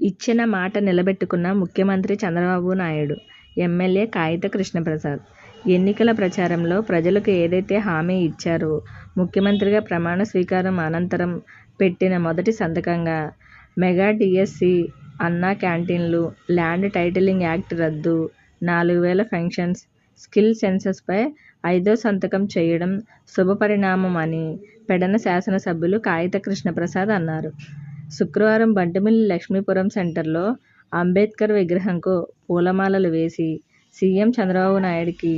ఇచ్చిన మాట నిలబెట్టుకున్న ముఖ్యమంత్రి చంద్రబాబు నాయుడు ఎమ్మెల్యే కాగిత కృష్ణప్రసాద్. ఎన్నికల ప్రచారంలో ప్రజలకు ఏదైతే హామీ ఇచ్చారో ముఖ్యమంత్రిగా ప్రమాణ స్వీకారం అనంతరం పెట్టిన మొదటి సంతకంగా మెగా డిఎస్సి అన్నా క్యాంటీన్లు ల్యాండ్ టైటిలింగ్ యాక్ట్ రద్దు నాలుగు వేల పెన్షన్స్ స్కిల్ సెన్సస్పై ఐదో సంతకం చేయడం శుభపరిణామం అని పెడన శాసనసభ్యులు కాయిత కృష్ణప్రసాద్ అన్నారు. శుక్రవారం బంటిమిల్లి లక్ష్మీపురం సెంటర్లో అంబేద్కర్ విగ్రహంకు పూలమాలలు వేసి సీఎం చంద్రబాబు నాయుడికి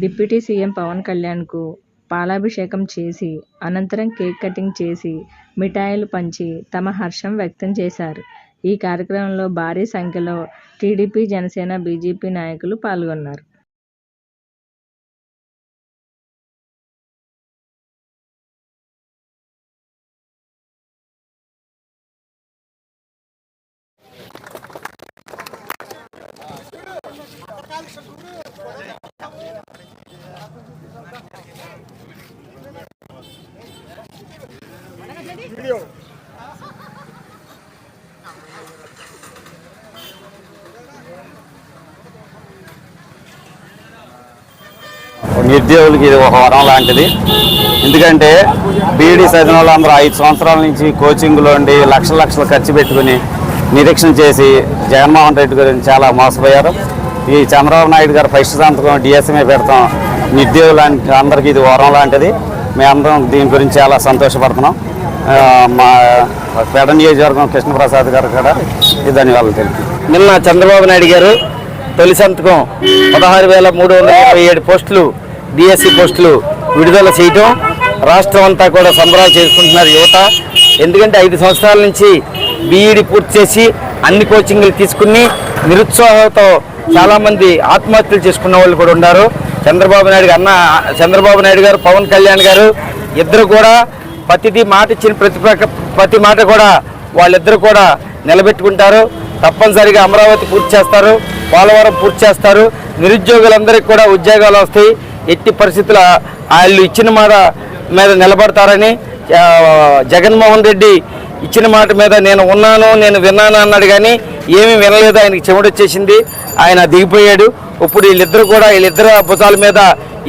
డిప్యూటీ సీఎం పవన్ కళ్యాణ్కు పాలాభిషేకం చేసి అనంతరం కేక్ కటింగ్ చేసి మిఠాయిలు పంచి తమ హర్షం వ్యక్తం చేశారు. ఈ కార్యక్రమంలో భారీ సంఖ్యలో టీడీపీ జనసేన బీజేపీ నాయకులు పాల్గొన్నారు. నిరుద్యోగులకి ఇది ఒక వరం లాంటిది. ఎందుకంటే బీఈడీ చదివిన వాళ్ళందరూ ఐదు సంవత్సరాల నుంచి కోచింగ్లో ఉండి లక్షల లక్షలు ఖర్చు పెట్టుకుని నిరీక్షణ చేసి జగన్మోహన్ రెడ్డి గురించి చాలా మోసపోయారు. ఈ చంద్రబాబు నాయుడు గారు ఫస్ట్ సంతకం డిఎస్ఎంఏ పెడతాం నిరుద్యోగులు అందరికీ ఇది వరం లాంటిది. మేమందరం దీని గురించి చాలా సంతోషపడుతున్నాం. మా పేట నియోజకవర్గం కృష్ణప్రసాద్ గారు కూడా ఈ ధన్యవాదాలు తెలుపు నిన్న చంద్రబాబు నాయుడు గారు తొలి సంతకం పదహారు వేల మూడు వందల ఇరవై ఏడు పోస్టులు డిఎస్సి పోస్టులు విడుదల చేయటం రాష్ట్రం అంతా కూడా సంబరాలు చేసుకుంటున్నారు యువత. ఎందుకంటే ఐదు సంవత్సరాల నుంచి బీఈడి పూర్తి చేసి అన్ని కోచింగ్లు తీసుకుని నిరుత్సాహంతో చాలామంది ఆత్మహత్యలు చేసుకున్న వాళ్ళు కూడా ఉన్నారు. చంద్రబాబు నాయుడు అన్న చంద్రబాబు నాయుడు గారు పవన్ కళ్యాణ్ గారు ఇద్దరు కూడా ప్రతిదీ మాట ఇచ్చిన ప్రతి ప్రతి మాట కూడా వాళ్ళిద్దరు కూడా నిలబెట్టుకుంటారు. తప్పనిసరిగా అమరావతి పూర్తి చేస్తారు. పోలవరం పూర్తి చేస్తారు. నిరుద్యోగులందరికీ కూడా ఉద్యోగాలు వస్తాయి. ఎట్టి పరిస్థితుల వాళ్ళు ఇచ్చిన మాట మీద నిలబడతారని జగన్మోహన్ రెడ్డి ఇచ్చిన మాట మీద నేను ఉన్నాను నేను విన్నాను అన్నాడు కానీ ఏమీ వినలేదు. ఆయనకి చెమటొచ్చేసింది. ఆయన దిగిపోయాడు. ఇప్పుడు వీళ్ళిద్దరు కూడా వీళ్ళిద్దరు భుజాల మీద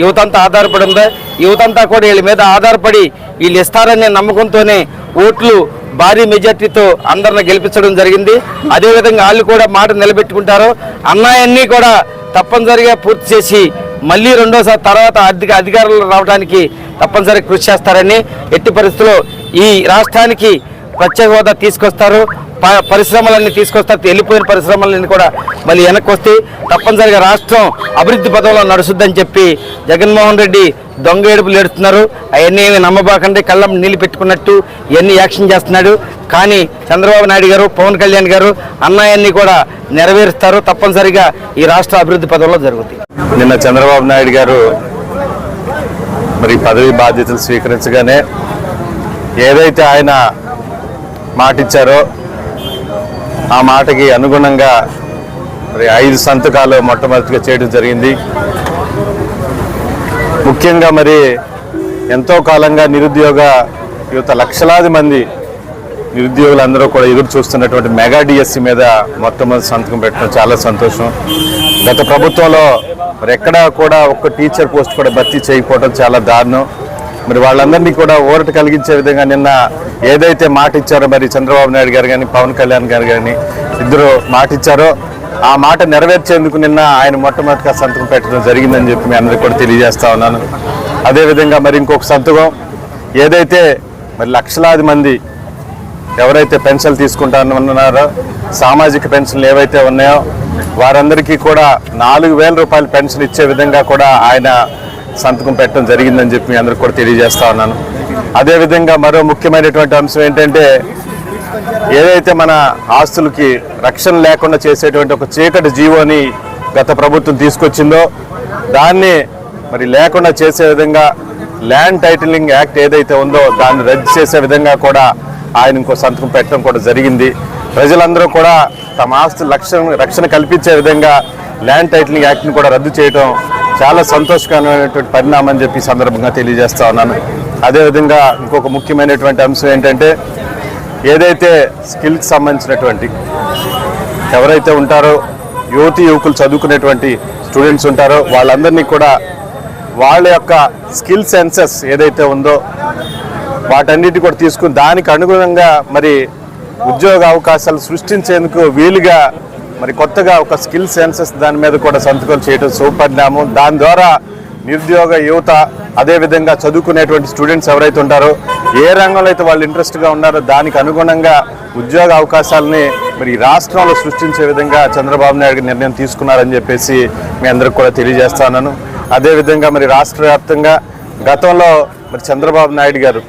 యువతంతా ఆధారపడి ఉంది. యువతంతా కూడా వీళ్ళ మీద ఆధారపడి వీళ్ళు ఇస్తారనే నమ్మకంతోనే ఓట్లు భారీ మెజార్టీతో అందరిని గెలిపించడం జరిగింది. అదేవిధంగా వాళ్ళు కూడా మాట నిలబెట్టుకుంటారు. అన్నాయన్నీ కూడా తప్పనిసరిగా పూర్తి చేసి మళ్ళీ రెండోసారి తర్వాత అధిక అధికారులు రావడానికి తప్పనిసరిగా కృషి చేస్తారని ఎట్టి పరిస్థితుల్లో ఈ రాష్ట్రానికి ప్రత్యేక హోదా తీసుకొస్తారు. ప- పరిశ్రమలన్నీ తీసుకొస్తారు. వెళ్ళిపోయిన పరిశ్రమలన్నీ కూడా మళ్ళీ వెనక్కి వస్తే తప్పనిసరిగా రాష్ట్రం అభివృద్ధి పదంలో నడుస్తుందని చెప్పి జగన్మోహన్ రెడ్డి దొంగ ఏడుపులు ఏడుతున్నారు అవన్నీ ఏమి నమ్మబాకండి. కళ్ళం నీళ్ళు పెట్టుకున్నట్టు ఇవన్నీ యాక్షన్ చేస్తున్నాడు. కానీ చంద్రబాబు నాయుడు గారు పవన్ కళ్యాణ్ గారు అన్నాయన్ని కూడా నెరవేరుస్తారు. తప్పనిసరిగా ఈ రాష్ట్ర అభివృద్ధి పదంలో జరుగుతాయి. నిన్న చంద్రబాబు నాయుడు గారు మరి పదవి బాధ్యతలు స్వీకరించగానే ఏదైతే ఆయన మాటిచ్చారో ఆ మాటకి అనుగుణంగా మరి ఐదు సంతకాలు మొట్టమొదటిగా చేయడం జరిగింది. ముఖ్యంగా మరి ఎంతో కాలంగా నిరుద్యోగ యువత లక్షలాది మంది నిరుద్యోగులందరూ కూడా ఎదురు చూస్తున్నటువంటి మెగా డిఎస్సి మీద మొట్టమొదటి సంతకం పెట్టడం చాలా సంతోషం. గత ప్రభుత్వంలో మరి ఎక్కడా కూడా ఒక్క టీచర్ పోస్ట్ కూడా భర్తీ చేయకపోవడం చాలా దారుణం. మరి వాళ్ళందరినీ కూడా ఊరట కలిగించే విధంగా నిన్న ఏదైతే మాట ఇచ్చారో మరి చంద్రబాబు నాయుడు గారు కానీ పవన్ కళ్యాణ్ గారు కానీ ఇద్దరు మాట ఇచ్చారో ఆ మాట నెరవేర్చేందుకు నిన్న ఆయన మొట్టమొదటిగా సంతకం పెట్టడం జరిగిందని చెప్పి మీ అందరికీ కూడా తెలియజేస్తా ఉన్నాను. అదేవిధంగా మరి ఇంకొక సంతకం ఏదైతే మరి లక్షలాది మంది ఎవరైతే పెన్షన్లు తీసుకుంటారన్నారో సామాజిక పెన్షన్లు ఏవైతే ఉన్నాయో వారందరికీ కూడా నాలుగు వేల రూపాయల పెన్షన్ ఇచ్చే విధంగా కూడా ఆయన సంతకం పెట్టడం జరిగిందని చెప్పి మీ అందరికి కూడా తెలియజేస్తా ఉన్నాను. అదేవిధంగా మరో ముఖ్యమైనటువంటి అంశం ఏంటంటే ఏదైతే మన ఆస్తులకి రక్షణ లేకుండా చేసేటువంటి ఒక చీకటి జీవోని గత ప్రభుత్వం తీసుకొచ్చిందో దాన్ని మరి లేకుండా చేసే విధంగా ల్యాండ్ టైటిలింగ్ యాక్ట్ ఏదైతే ఉందో దాన్ని రద్దు చేసే విధంగా కూడా ఆయన ఇంకో సంతకం పెట్టడం కూడా జరిగింది. ప్రజలందరూ కూడా తమ ఆస్తు రక్షణ రక్షణ కల్పించే విధంగా ల్యాండ్ టైటిలింగ్ యాక్ట్ని కూడా రద్దు చేయడం చాలా సంతోషకరమైనటువంటి పరిణామం అని చెప్పి సందర్భంగా తెలియజేస్తా ఉన్నాను. అదేవిధంగా ఇంకొక ముఖ్యమైనటువంటి అంశం ఏంటంటే ఏదైతే స్కిల్కి సంబంధించినటువంటి ఎవరైతే ఉంటారో యువతి యువకులు చదువుకునేటువంటి స్టూడెంట్స్ ఉంటారో వాళ్ళందరినీ కూడా వాళ్ళ యొక్క స్కిల్ సెన్సెస్ ఏదైతే ఉందో వాటన్నిటి కూడా తీసుకుని దానికి అనుగుణంగా మరి ఉద్యోగ అవకాశాలు సృష్టించేందుకు వీలుగా మరి కొత్తగా ఒక స్కిల్ సెన్సెస్ దాని మీద కూడా సంతకాలు చేయడం సుపరిణామం. దాని ద్వారా నిరుద్యోగ యువత అదేవిధంగా చదువుకునేటువంటి స్టూడెంట్స్ ఎవరైతే ఉంటారో ఏ రంగంలో అయితే వాళ్ళు ఇంట్రెస్ట్గా ఉన్నారో దానికి అనుగుణంగా ఉద్యోగ అవకాశాలని మరి ఈ రాష్ట్రంలో సృష్టించే విధంగా చంద్రబాబు నాయుడు నిర్ణయం తీసుకున్నారని చెప్పేసి మీ అందరికి కూడా తెలియజేస్తాను అదేవిధంగా మరి రాష్ట్ర వ్యాప్తంగా గతంలో మరి చంద్రబాబు నాయుడు గారు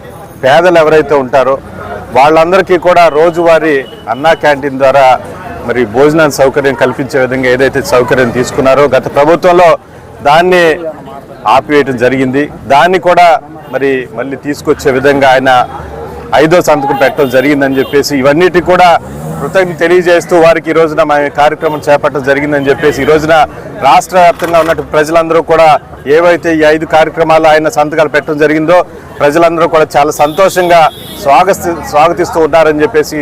పేదలు ఎవరైతే ఉంటారో వాళ్ళందరికీ కూడా రోజువారీ అన్నా క్యాంటీన్ ద్వారా మరి భోజనాన్ని సౌకర్యం కల్పించే విధంగా ఏదైతే సౌకర్యం తీసుకున్నారో గత ప్రభుత్వంలో దాన్ని ఆపివేయటం జరిగింది. దాన్ని కూడా మరి మళ్ళీ తీసుకొచ్చే విధంగా ఆయన ఐదో సంతకం పెట్టడం జరిగిందని చెప్పేసి ఇవన్నిటి కూడా కృతజ్ఞత తెలియజేస్తూ వారికి ఈ రోజున మా కార్యక్రమం చేపట్టడం జరిగిందని చెప్పేసి ఈ రోజున రాష్ట్ర వ్యాప్తంగా ఉన్నట్టు ప్రజలందరూ కూడా ఏవైతే ఈ ఐదు కార్యక్రమాలు ఆయన సంతకాలు పెట్టడం జరిగిందో ప్రజలందరూ కూడా చాలా సంతోషంగా స్వాగతి స్వాగతిస్తూ ఉన్నారని చెప్పేసి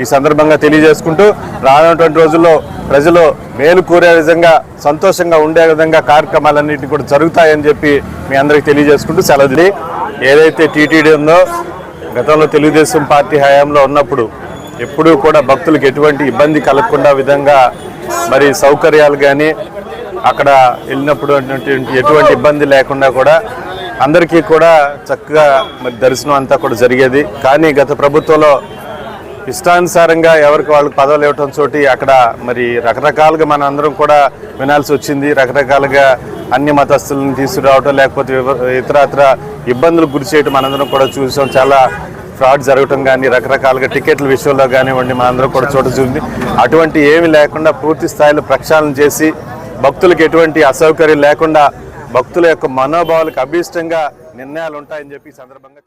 ఈ సందర్భంగా తెలియజేసుకుంటూ రానున్నటువంటి రోజుల్లో ప్రజలు మేలు కూరే విధంగా సంతోషంగా ఉండే విధంగా కార్యక్రమాలన్నింటినీ కూడా జరుగుతాయని చెప్పి మీ అందరికీ తెలియజేసుకుంటూ సెలవుది ఏదైతే టీటీడీ ఉందో గతంలో తెలుగుదేశం పార్టీ హయాంలో ఉన్నప్పుడు ఎప్పుడూ కూడా భక్తులకు ఎటువంటి ఇబ్బంది కలగకుండా విధంగా మరి సౌకర్యాలు కానీ అక్కడ వెళ్ళినప్పుడు అటువంటి ఎటువంటి ఇబ్బంది లేకుండా కూడా అందరికీ కూడా చక్కగా మరి దర్శనం అంతా కూడా జరిగేది. కానీ గత ప్రభుత్వంలో ఇష్టానుసారంగా ఎవరికి వాళ్ళకి పదవులు ఇవ్వటం చోటి అక్కడ మరి రకరకాలుగా మన అందరం కూడా వినాల్సి వచ్చింది. రకరకాలుగా అన్ని మతస్థులను తీసుకురావటం లేకపోతే ఇతరత్ర ఇబ్బందులు గురి చేయటం మనందరం కూడా చూసాం. చాలా ఫ్రాడ్ జరగటం కానీ రకరకాలుగా టికెట్ల విషయంలో కానివ్వండి మనందరం కూడా చూడ చూసింది. అటువంటి ఏమి లేకుండా పూర్తి స్థాయిలో ప్రక్షాళన చేసి భక్తులకు ఎటువంటి అసౌకర్యం లేకుండా భక్తుల యొక్క మనోభావాలకు అభీష్టంగా నిర్ణయాలు ఉంటాయని చెప్పి సందర్భంగా